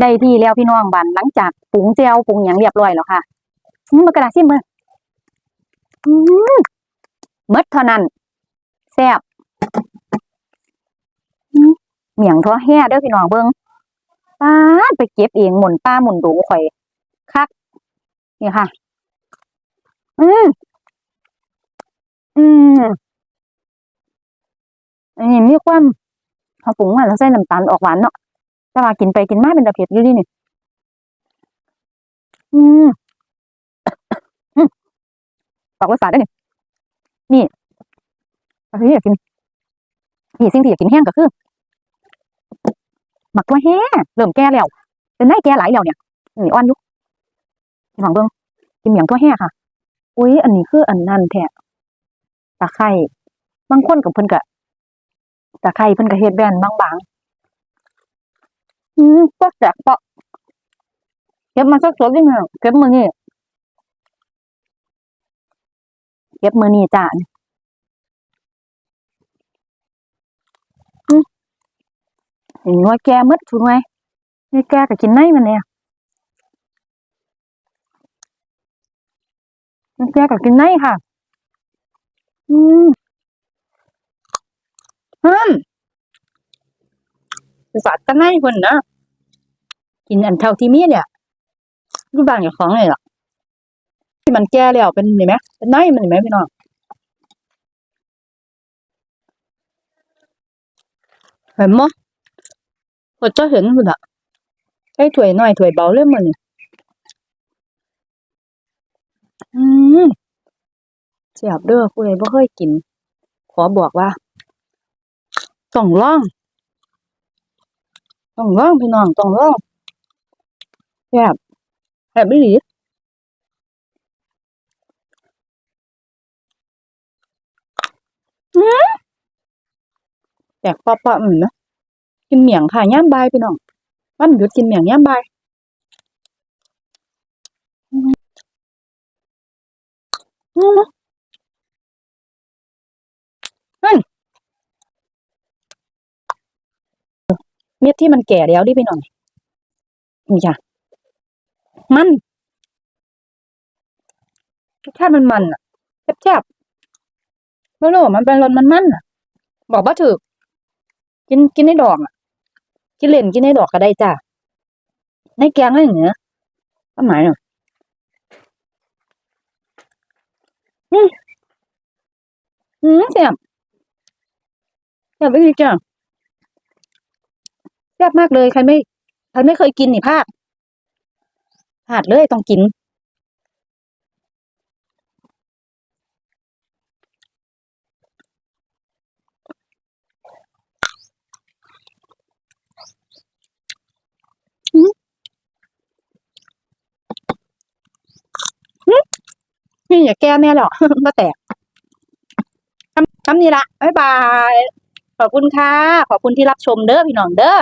ได้ที่แล้วพี่น้องบันหลังจากปรุงแจวปรุงหยังเรียบร้อยแล้วค่ะนี่มากระดาษซิมเบิ่งอืมดเท่านั้นแซ่บเหมียงทั่วแห่เด้อพี่น้องเบิ่งป้าไปเก็บเองหมุนป้าหมุนดูข่อยคักนี่ค่ะ อืมอืมอันนี้มีความพอปรุงมาแล้วใส่น้ำตาลออกหวานเนาะ แต่ว่ากินไปกินมาเป็นตะเผ็ดอยู่ดินี่อืมอืมฝากไว้ฝากได้นี่นี่อันนี้อยากกินนี่สิ่งที่อยากกินแห้งก็คือหมักตัวแห้เริ่มแก่แล้วเป็นได้แก่หลายแล้วเนี่ยนี่อ่อนอยู่พี่น้องเบิ่งกินเหมียงตัวแห้ค่ะ อุ้ยอันนี้คืออันนั้นแท้ตะไคร้บางคนกับเพิ่นก็ตะไคร้เพิ่นก็เฮ็ดแบนบางๆ อืมก็แสบเปะเก็บมาสดๆนี่เนาะเก็บมือนี้เก็บมือนี้จ้าอืมเห็นว่าแกหมดถูกไหมนี่แกก็กินในมันเนี่ยนี่แกก็กินในค่ะ อืมฮึมไป ฝากกันในคนนะกินอันเท่าที่มีเนี่ยรูปบางอย่างของเลยล่ะที่มันแก่แล้วเป็นเห็นไหมเป็นในมันเห็นไหมพี่น้องเห็นมั้ยก็จะเห็นคุณอะใช้ถวยหน่อยถวยเบาเลยมันอืมเสียบเด้อผู้ใดบ่เคยกิน ขอบอกว่าต้องลอง ต้องลองพี่น้องต้องลองแซ่บแซ่บอีหลีแตกปอๆเหมือนะกินเหมี่ยงค่ะย่ามบายพี่น้องวันหยุดกินเหมี่ยงย่ามบายอืมอืม เฮ้ยเม็ดที่มันแก่แล้วดิพี่น้องนี่จ้ะมันรสชาติมันมันอะแซ่บๆไม่รู้วมันเป็นรสมันมันอะ บอกว่าถือกินกินในดอกอะ กินเล่นกินในดอกก็ได้จ้ะในแกงอะไรอย่างเงี้ยก็หมายอะอืมอืมแซ่บแซ่บไปเลยจ้ะ แซ่บมากเลยใครไม่ใครไม่เคยกินนี่พลาดพลาดเลยต้องกินนี่อย่าแก้แม่หรอก มาแตกทำทำนี่ละบ๊ายบาย ขอบคุณค่ะ ขอบคุณที่รับชมเด้อพี่น้องเด้อ